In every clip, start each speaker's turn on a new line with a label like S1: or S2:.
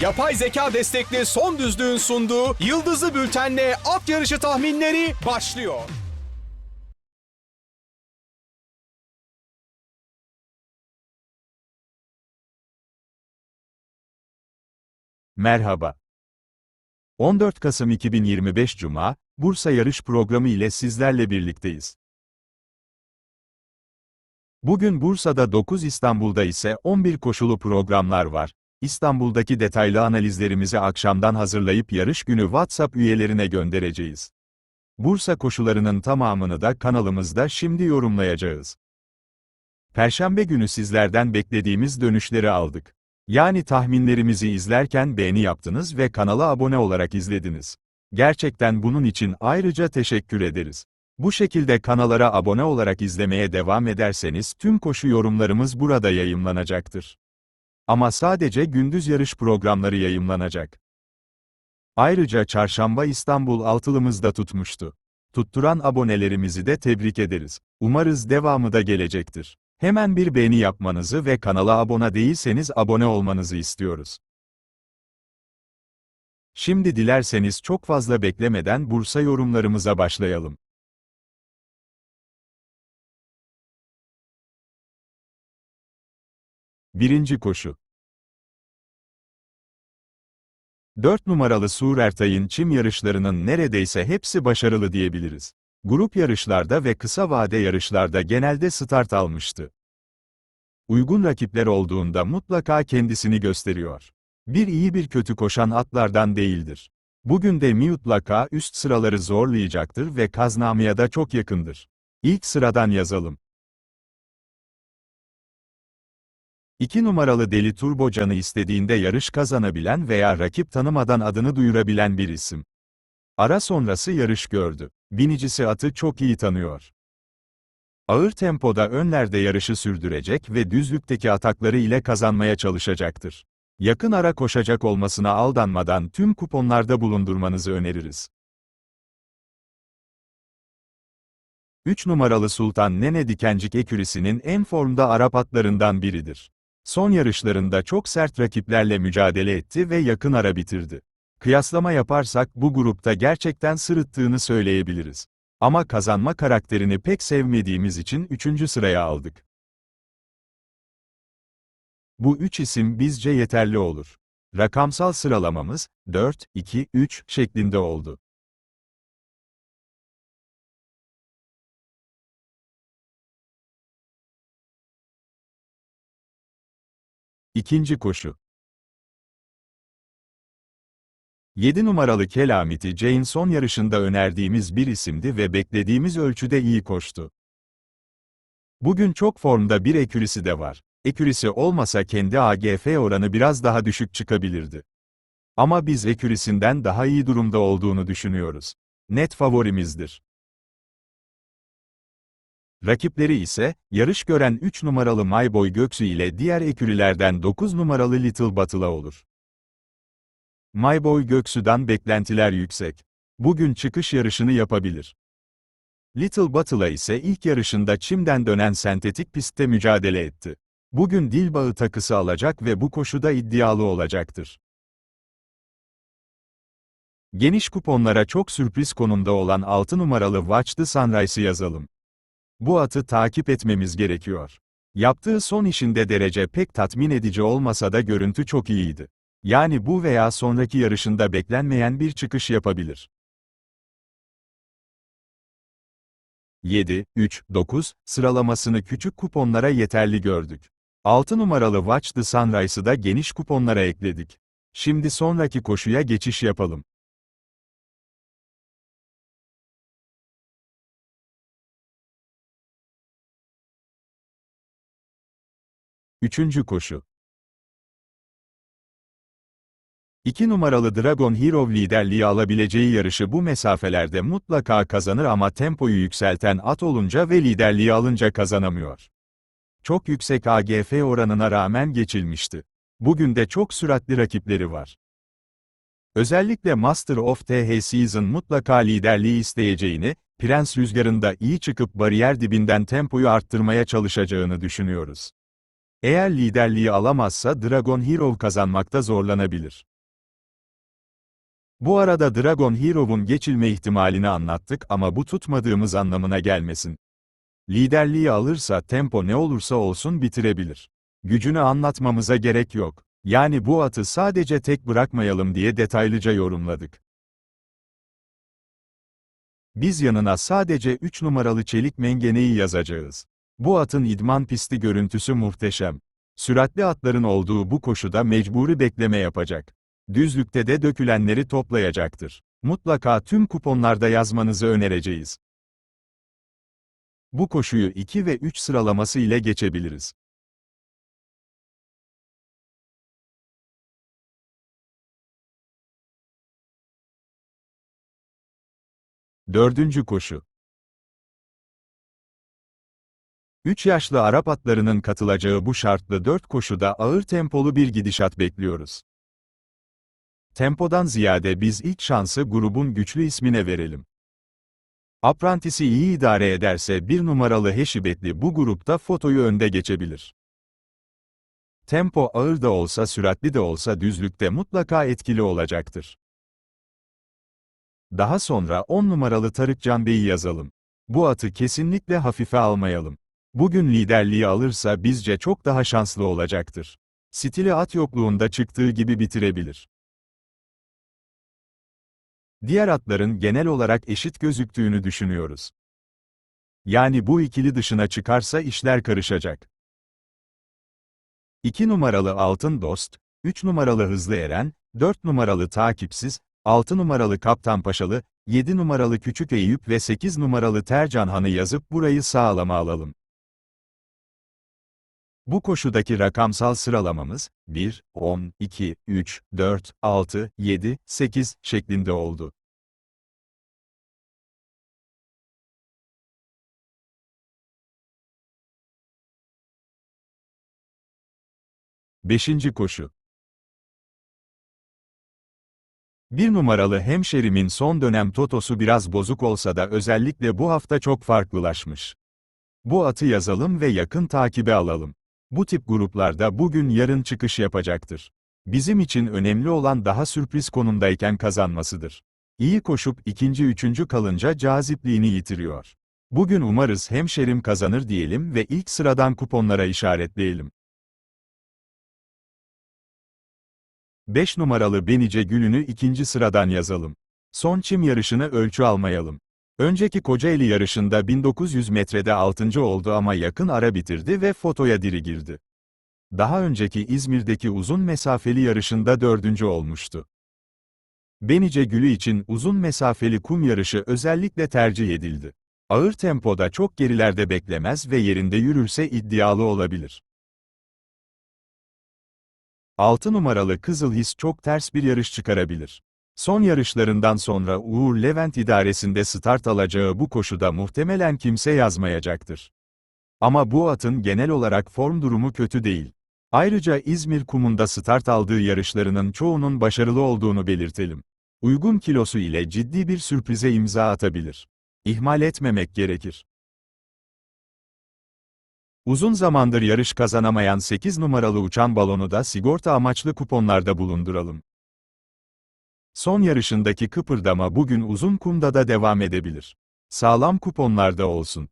S1: Yapay zeka destekli son düzlüğün sunduğu Yıldızlı Bülten'le at yarışı tahminleri başlıyor.
S2: Merhaba. 14 Kasım 2025 Cuma, Bursa Yarış Programı ile sizlerle birlikteyiz. Bugün Bursa'da 9 İstanbul'da ise 11 koşulu programlar var. İstanbul'daki detaylı analizlerimizi akşamdan hazırlayıp yarış günü WhatsApp üyelerine göndereceğiz. Bursa koşularının tamamını da kanalımızda şimdi yorumlayacağız. Perşembe günü sizlerden beklediğimiz dönüşleri aldık. Yani tahminlerimizi izlerken beğeni yaptınız ve kanala abone olarak izlediniz. Gerçekten bunun için ayrıca teşekkür ederiz. Bu şekilde kanallara abone olarak izlemeye devam ederseniz tüm koşu yorumlarımız burada yayımlanacaktır. Ama sadece gündüz yarış programları yayımlanacak. Ayrıca çarşamba İstanbul altılımız da tutmuştu. Tutturan abonelerimizi de tebrik ederiz. Umarız devamı da gelecektir. Hemen bir beğeni yapmanızı ve kanala abone değilseniz abone olmanızı istiyoruz. Şimdi dilerseniz çok fazla beklemeden Bursa yorumlarımıza başlayalım. Birinci koşu 4 numaralı Sur Ertay'ın çim yarışlarının neredeyse hepsi başarılı diyebiliriz. Grup yarışlarda ve kısa vade yarışlarda genelde start almıştı. Uygun rakipler olduğunda mutlaka kendisini gösteriyor. Bir iyi bir kötü koşan atlardan değildir. Bugün de mutlaka üst sıraları zorlayacaktır ve kaznamaya da çok yakındır. İlk sıradan yazalım. 2 numaralı Deli Turbo Can'ı istediğinde yarış kazanabilen veya rakip tanımadan adını duyurabilen bir isim. Ara sonrası yarış gördü. Binicisi atı çok iyi tanıyor. Ağır tempoda önlerde yarışı sürdürecek ve düzlükteki atakları ile kazanmaya çalışacaktır. Yakın ara koşacak olmasına aldanmadan tüm kuponlarda bulundurmanızı öneririz. 3 numaralı Sultan Nene Dikencik ekürisinin en formda Arap atlarından biridir. Son yarışlarında çok sert rakiplerle mücadele etti ve yakın ara bitirdi. Kıyaslama yaparsak bu grupta gerçekten sırıttığını söyleyebiliriz. Ama kazanma karakterini pek sevmediğimiz için 3. sıraya aldık. Bu üç isim bizce yeterli olur. Rakamsal sıralamamız 4, 2, 3 şeklinde oldu. İkinci koşu 7 numaralı Kelamiti Jane son yarışında önerdiğimiz bir isimdi ve beklediğimiz ölçüde iyi koştu. Bugün çok formda bir ekürisi de var. Ekürisi olmasa kendi AGF oranı biraz daha düşük çıkabilirdi. Ama biz ekürisinden daha iyi durumda olduğunu düşünüyoruz. Net favorimizdir. Rakipleri ise, yarış gören 3 numaralı Mayboy Göksu ile diğer ekürilerden 9 numaralı Little Batıla olur. Mayboy Göksu'dan beklentiler yüksek. Bugün çıkış yarışını yapabilir. Little Batıla ise ilk yarışında çimden dönen sentetik pistte mücadele etti. Bugün dil bağı takısı alacak ve bu koşuda iddialı olacaktır. Geniş kuponlara çok sürpriz konumda olan 6 numaralı Watch the Sunrise'ı yazalım. Bu atı takip etmemiz gerekiyor. Yaptığı son işinde derece pek tatmin edici olmasa da görüntü çok iyiydi. Yani bu veya sonraki yarışında beklenmeyen bir çıkış yapabilir. 7, 3, 9 sıralamasını küçük kuponlara yeterli gördük. 6 numaralı Watch the Sunrise'ı da geniş kuponlara ekledik. Şimdi sonraki koşuya geçiş yapalım. Üçüncü koşu. 2 numaralı Dragon Hero liderliği alabileceği yarışı bu mesafelerde mutlaka kazanır ama tempoyu yükselten at olunca ve liderliği alınca kazanamıyor. Çok yüksek AGF oranına rağmen geçilmişti. Bugün de çok süratli rakipleri var. Özellikle Master of TH Season mutlaka liderliği isteyeceğini, Prens rüzgarında iyi çıkıp bariyer dibinden tempoyu arttırmaya çalışacağını düşünüyoruz. Eğer liderliği alamazsa Dragon Hero kazanmakta zorlanabilir. Bu arada Dragon Hero'nun geçilme ihtimalini anlattık ama bu tutmadığımız anlamına gelmesin. Liderliği alırsa tempo ne olursa olsun bitirebilir. Gücünü anlatmamıza gerek yok. Yani bu atı sadece tek bırakmayalım diye detaylıca yorumladık. Biz yanına sadece 3 numaralı çelik mengeneyi yazacağız. Bu atın idman pisti görüntüsü muhteşem. Süratli atların olduğu bu koşuda mecburi bekleme yapacak. Düzlükte de dökülenleri toplayacaktır. Mutlaka tüm kuponlarda yazmanızı önereceğiz. Bu koşuyu 2 ve 3 sıralaması ile geçebiliriz. Dördüncü koşu. 3 yaşlı Arap atlarının katılacağı bu şartlı 4 koşuda ağır tempolu bir gidişat bekliyoruz. Tempodan ziyade biz ilk şansı grubun güçlü ismine verelim. Aprantisi iyi idare ederse bir numaralı Heşibetli bu grupta fotoyu önde geçebilir. Tempo ağır da olsa süratli de olsa düzlükte mutlaka etkili olacaktır. Daha sonra 10 numaralı Tarık Can Bey'i yazalım. Bu atı kesinlikle hafife almayalım. Bugün liderliği alırsa bizce çok daha şanslı olacaktır. Stili at yokluğunda çıktığı gibi bitirebilir. Diğer atların genel olarak eşit gözüktüğünü düşünüyoruz. Yani bu ikili dışına çıkarsa işler karışacak. 2 numaralı Altın Dost, 3 numaralı Hızlı Eren, 4 numaralı Takipsiz, 6 numaralı Kaptan Paşalı, 7 numaralı Küçük Eyüp ve 8 numaralı Tercan Han'ı yazıp burayı sağlama alalım. Bu koşudaki rakamsal sıralamamız, 1, 10, 2, 3, 4, 6, 7, 8 şeklinde oldu. Beşinci koşu. Bir numaralı hemşerimin son dönem totosu biraz bozuk olsa da özellikle bu hafta çok farklılaşmış. Bu atı yazalım ve yakın takibe alalım. Bu tip gruplarda bugün yarın çıkış yapacaktır. Bizim için önemli olan daha sürpriz konumdayken kazanmasıdır. İyi koşup ikinci üçüncü kalınca cazipliğini yitiriyor. Bugün umarız hemşerim kazanır diyelim ve ilk sıradan kuponlara işaretleyelim. 5 numaralı Benice Gül'ünü ikinci sıradan yazalım. Son çim yarışını ölçü almayalım. Önceki Kocaeli yarışında 1900 metrede 6. oldu ama yakın ara bitirdi ve fotoya diri girdi. Daha önceki İzmir'deki uzun mesafeli yarışında 4. olmuştu. Benice Gülü için uzun mesafeli kum yarışı özellikle tercih edildi. Ağır tempoda çok gerilerde beklemez ve yerinde yürürse iddialı olabilir. 6 numaralı Kızıl His çok ters bir yarış çıkarabilir. Son yarışlarından sonra Uğur Levent idaresinde start alacağı bu koşuda muhtemelen kimse yazmayacaktır. Ama bu atın genel olarak form durumu kötü değil. Ayrıca İzmir kumunda start aldığı yarışlarının çoğunun başarılı olduğunu belirtelim. Uygun kilosu ile ciddi bir sürprize imza atabilir. İhmal etmemek gerekir. Uzun zamandır yarış kazanamayan 8 numaralı uçan balonu da sigorta amaçlı kuponlarda bulunduralım. Son yarışındaki kıpırdama bugün uzun kumda da devam edebilir. Sağlam kuponlarda olsun.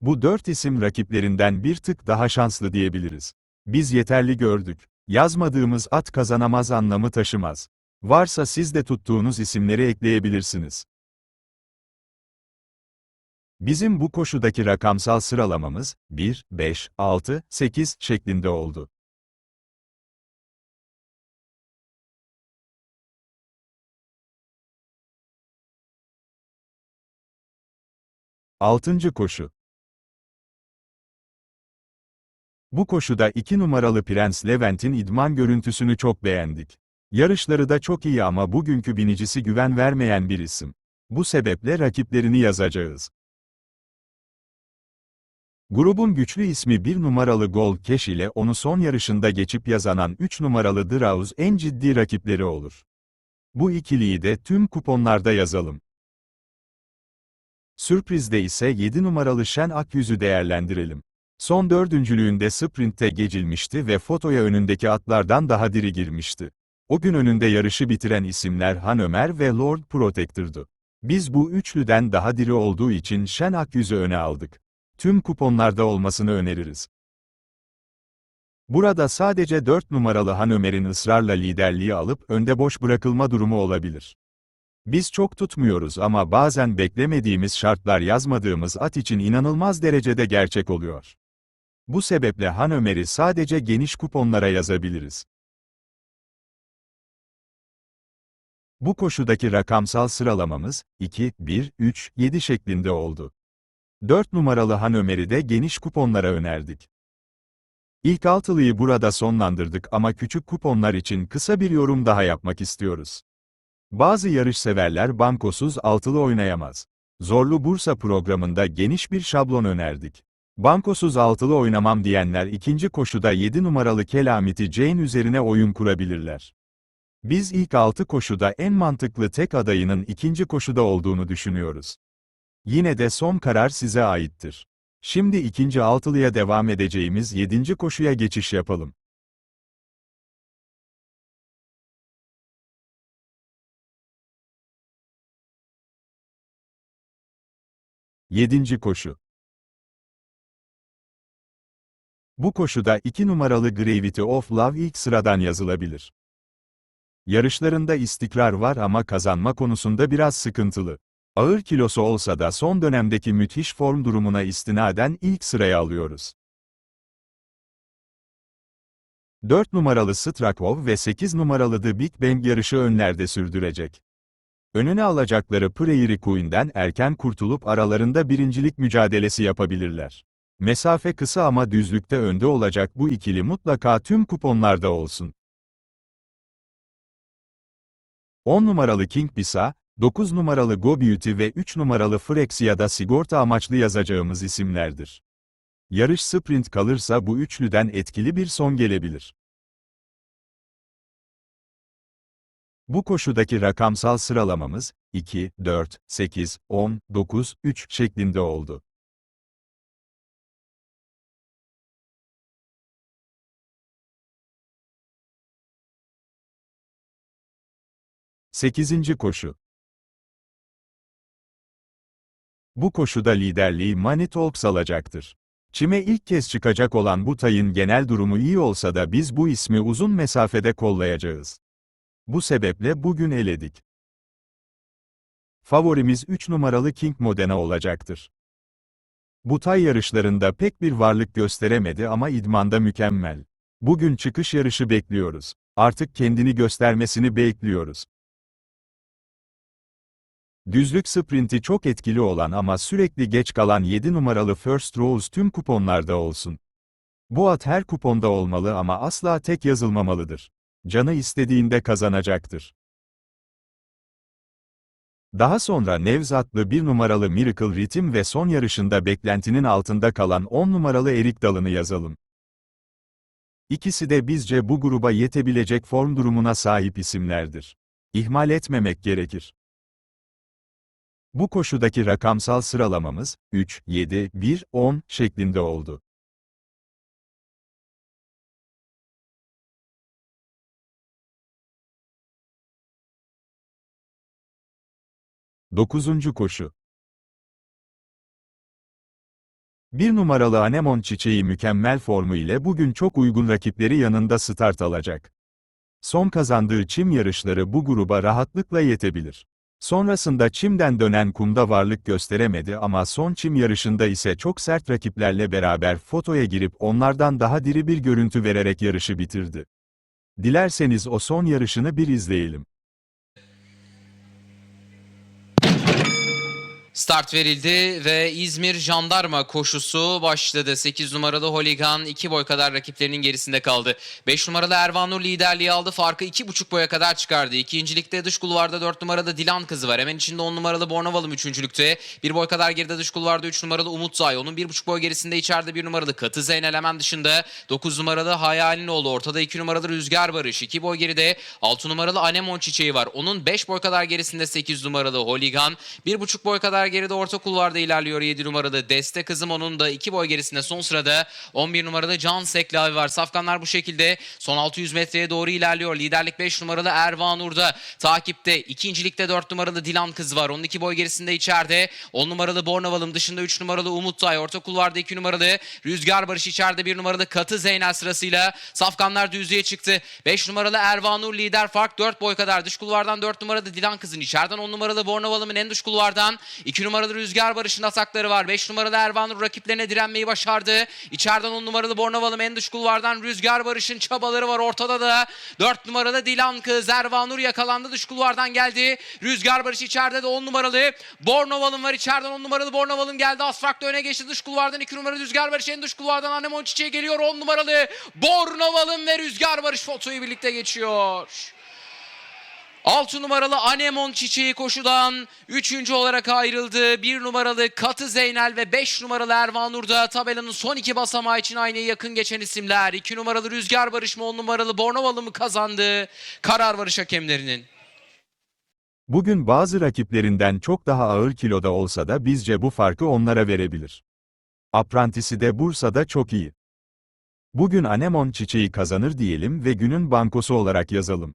S2: Bu dört isim rakiplerinden bir tık daha şanslı diyebiliriz. Biz yeterli gördük. Yazmadığımız at kazanamaz anlamı taşımaz. Varsa siz de tuttuğunuz isimleri ekleyebilirsiniz. Bizim bu koşudaki rakamsal sıralamamız 1, 5, 6, 8 şeklinde oldu. Altıncı koşu. Bu koşuda 2 numaralı Prens Levent'in idman görüntüsünü çok beğendik. Yarışları da çok iyi ama bugünkü binicisi güven vermeyen bir isim. Bu sebeple rakiplerini yazacağız. Grubun güçlü ismi 1 numaralı Gold Cash ile onu son yarışında geçip yazanan 3 numaralı Drauz en ciddi rakipleri olur. Bu ikiliyi de tüm kuponlarda yazalım. Sürprizde ise 7 numaralı Şen Akyüz'ü değerlendirelim. Son dördüncülüğünde sprintte gecilmişti ve fotoya önündeki atlardan daha diri girmişti. O gün önünde yarışı bitiren isimler Han Ömer ve Lord Protector'du. Biz bu üçlüden daha diri olduğu için Şen Akyüz'ü öne aldık. Tüm kuponlarda olmasını öneririz. Burada sadece 4 numaralı Han Ömer'in ısrarla liderliği alıp önde boş bırakılma durumu olabilir. Biz çok tutmuyoruz ama bazen beklemediğimiz şartlar yazmadığımız at için inanılmaz derecede gerçek oluyor. Bu sebeple Han Ömer'i sadece geniş kuponlara yazabiliriz. Bu koşudaki rakamsal sıralamamız 2, 1, 3, 7 şeklinde oldu. 4 numaralı Han Ömer'i de geniş kuponlara önerdik. İlk altılıyı burada sonlandırdık ama küçük kuponlar için kısa bir yorum daha yapmak istiyoruz. Bazı yarışseverler bankosuz altılı oynayamaz. Zorlu Bursa programında geniş bir şablon önerdik. Bankosuz altılı oynamam diyenler ikinci koşuda 7 numaralı Kelamiti Jane üzerine oyun kurabilirler. Biz ilk 6 koşuda en mantıklı tek adayının ikinci koşuda olduğunu düşünüyoruz. Yine de son karar size aittir. Şimdi ikinci altılıya devam edeceğimiz 7. koşuya geçiş yapalım. Yedinci koşu. Bu koşuda 2 numaralı Gravity of Love ilk sıradan yazılabilir. Yarışlarında istikrar var ama kazanma konusunda biraz sıkıntılı. Ağır kilosu olsa da son dönemdeki müthiş form durumuna istinaden ilk sıraya alıyoruz. 4 numaralı Strakov ve 8 numaralı The Big Bang yarışı önlerde sürdürecek. Önüne alacakları Prairie Queen'den erken kurtulup aralarında birincilik mücadelesi yapabilirler. Mesafe kısa ama düzlükte önde olacak bu ikili mutlaka tüm kuponlarda olsun. 10 numaralı King Bisa, 9 numaralı Go Beauty ve 3 numaralı Frexia'da sigorta amaçlı yazacağımız isimlerdir. Yarış sprint kalırsa bu üçlüden etkili bir son gelebilir. Bu koşudaki rakamsal sıralamamız 2, 4, 8, 10, 9, 3 şeklinde oldu. Sekizinci koşu. Bu koşuda liderliği Money Talks alacaktır. Çime ilk kez çıkacak olan bu tayın genel durumu iyi olsa da biz bu ismi uzun mesafede kollayacağız. Bu sebeple bugün eledik. Favorimiz 3 numaralı King Modena olacaktır. Bu tay yarışlarında pek bir varlık gösteremedi ama idmanda mükemmel. Bugün çıkış yarışı bekliyoruz. Artık kendini göstermesini bekliyoruz. Düzlük sprinti çok etkili olan ama sürekli geç kalan 7 numaralı First Rose tüm kuponlarda olsun. Bu at her kuponda olmalı ama asla tek yazılmamalıdır. Canı istediğinde kazanacaktır. Daha sonra Nevzatlı 1 numaralı Miracle Ritim ve son yarışında beklentinin altında kalan 10 numaralı Erik Dalını yazalım. İkisi de bizce bu gruba yetebilecek form durumuna sahip isimlerdir. İhmal etmemek gerekir. Bu koşudaki rakamsal sıralamamız 3, 7, 1, 10 şeklinde oldu. Dokuzuncu koşu. Bir numaralı anemon çiçeği mükemmel formu ile bugün çok uygun rakipleri yanında start alacak. Son kazandığı çim yarışları bu gruba rahatlıkla yetebilir. Sonrasında çimden dönen kumda varlık gösteremedi ama son çim yarışında ise çok sert rakiplerle beraber fotoya girip onlardan daha diri bir görüntü vererek yarışı bitirdi. Dilerseniz o son yarışını bir izleyelim.
S3: Start verildi ve İzmir Jandarma koşusu başladı. 8 numaralı Holigan 2 boy kadar rakiplerinin gerisinde kaldı. 5 numaralı Ervanur liderliği aldı. Farkı 2,5 boya kadar çıkardı. İkincilikte dış kulvarda 4 numaralı Dilan kızı var. Hemen içinde 10 numaralı Bornovalım üçüncülükte. 1 boy kadar geride dış kulvarda 3 numaralı Umut Zay. Onun 1,5 boy gerisinde içeride 1 numaralı Katı Zeynel hemen dışında. 9 numaralı Hayalinoğlu. Ortada 2 numaralı Rüzgar Barış. 2 boy geride 6 numaralı Anemon Çiçeği var. Onun 5 boy kadar gerisinde 8 numaralı Holigan. 1,5 boy kadar geride orta kulvarda ilerliyor 7 numaralı Deste Kızım. Onun da 2 boy gerisinde son sırada 11 numaralı Can Seklavi var. Safkanlar bu şekilde son 600 metreye doğru ilerliyor. Liderlik 5 numaralı Ervan Ur'da takipte. İkincilikte 4 numaralı Dilan Kız var. Onun 2 boy gerisinde içeride. 10 numaralı Bornavalım dışında 3 numaralı Umut Tay. Orta kulvarda 2 numaralı Rüzgar Barış içeride 1 numaralı Katı Zeynel sırasıyla Safkanlar düzlüğe çıktı. 5 numaralı Ervan Ur lider fark 4 boy kadar. Dış kulvardan 4 numaralı Dilan Kız'ın içeriden 10 numaralı Bornavalım'ın en dış kulvardan 2 numaralı Rüzgar Barış'ın atakları var. 5 numaralı Ervan rakiplerine direnmeyi başardı. İçeriden 10 numaralı Bornavalım en dış kulvardan Rüzgar Barış'ın çabaları var. Ortada da 4 numaralı Dilan Kız Ervan Nur yakalandı. Dış kulvardan geldi. Rüzgar Barış içeride de 10 numaralı Bornavalım var. İçeriden 10 numaralı Bornavalım geldi. Asfakta öne geçti. Dış kulvardan 2 numaralı Rüzgar Barış en dış kulvardan Anemon Çiçeği geliyor. 10 numaralı Bornavalım ve Rüzgar Barış fotoyu birlikte geçiyor. 6 numaralı Anemon Çiçeği koşudan 3. olarak ayrıldı. 1 numaralı Katı Zeynel ve 5 numaralı Ervan Nur da tabelanın son iki basamağı için aynaya yakın geçen isimler. 2 numaralı Rüzgar Barış mı 10 numaralı Bornovalı mı kazandı? Karar varış hakemlerinin.
S2: Bugün bazı rakiplerinden çok daha ağır kiloda olsa da bizce bu farkı onlara verebilir. Aprantisi de Bursa'da çok iyi. Bugün anemon çiçeği kazanır diyelim ve günün bankosu olarak yazalım.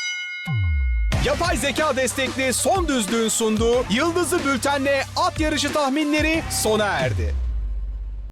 S1: Yapay zeka destekli son düzlüğün sunduğu Yıldızı Bülten'le at yarışı tahminleri sona erdi.